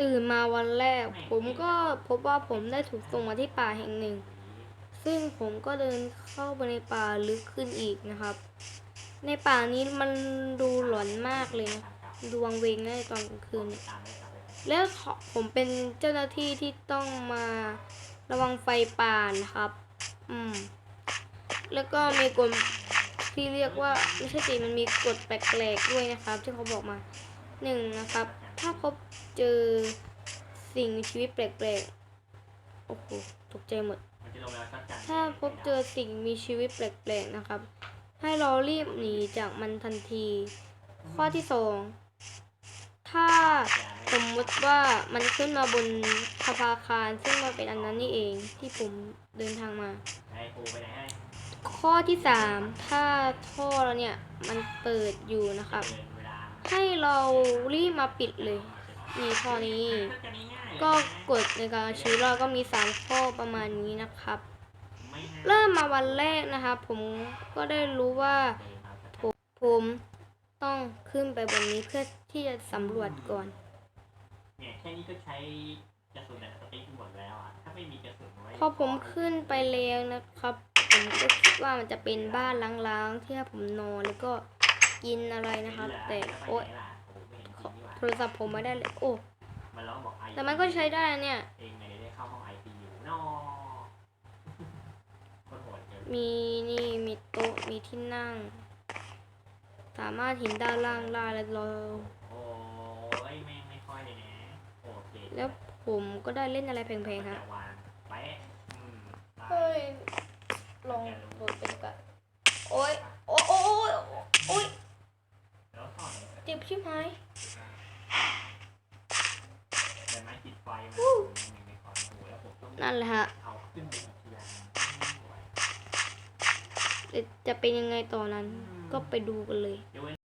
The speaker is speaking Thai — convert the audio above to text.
ตื่นมาวันแรก ผมก็พบว่าผมได้ถูกส่งมาที่ป่าแห่งหนึ่ง ซึ่งผมก็เดินเข้าไปในป่าลึกขึ้นอีกนะครับ ในป่านี้มันดูหลอนมากเลยนะดูวังเวงนะในตอนกลางคืน แล้วผมเป็นเจ้าหน้าที่ที่ต้องมาระวังไฟป่านะครับ อืม แล้วก็มีกฎที่เรียกว่าไม่ใช่สิมันมีกฎแปลกๆด้วยนะครับ ที่เขาบอกมาหนึ่งนะครับ ถ้าพบเจอสิ่งมีชีวิตแปลกๆ โอ้โห ตกใจหมดมันจะลงแล้วสักกันถ้าพบเจอสิ่งมีชีวิตแปลกๆ นะครับ ให้เรารีบหนีจากมันทันที ข้อที่สอง ถ้าสมมติว่ามันขึ้นมาบนสภาคารซึ่งมันเป็นอันนั้นนี่เองที่ผมเดินทางมาไอ้ปูไปไหนให้ข้อที่สาม ถ้าท่อเราเนี่ยมันเปิดอยู่นะครับเกินเวลา ให้เรารีบมาปิดเลย นี่ข้อนี้ ก็ก็กฎในการชีวิตเราก็มีสามข้อประมาณนี้นะครับ เริ่มมาวันแรกนะครับ ผมก็ได้รู้ว่าผมผมต้องขึ้นไปบนนี้เพื่อที่จะสำรวจก่อน เนี่ยแค่นี้ก็ใช้กระสุนแบบสติ๊กหมดแล้วอะ ถ้าไม่มีกระสุนไว้พอผมขึ้นไปแล้วนะครับ ผมก็คิดว่ามันจะเป็นบ้านล้างๆที่ให้ผมนอนแล้วก็ กินอะไรนะครับ แต่โอ๊ยโทรศัพท์ผมไม่ได้เลยโอ้มันร้องบอกไอแต่มันก็ใช้ได้เนี่ยเองไงได้เข้าห้องไอซียูนอคนโหดเกินมีนี่มีโต๊ะมีที่นั่ง สามารถเห็นด้านล่างได้แล้วเราโอ้ยแม่งไม่ค่อยเลยนะโอเคแล้วผมก็ได้เล่นอะไรแพงๆครับจะวางไปะอืมไปเฮ้ย ลองโดดเป็นกันโอ้ย โอ้ยโอ้ยโอ้ย แล้วต่อเนี่ย เจ็บชิบหายแต่ไม้ติดไฟมันยังไม่พอโอ้โหแล้วผมต้องนั่นแหละฮะเอาขึ้นไปอีกทีละไม่ไหวจะเป็นยังไงต่อนั้น ก็ไปดูกันเลยเดี๋ยวเว้น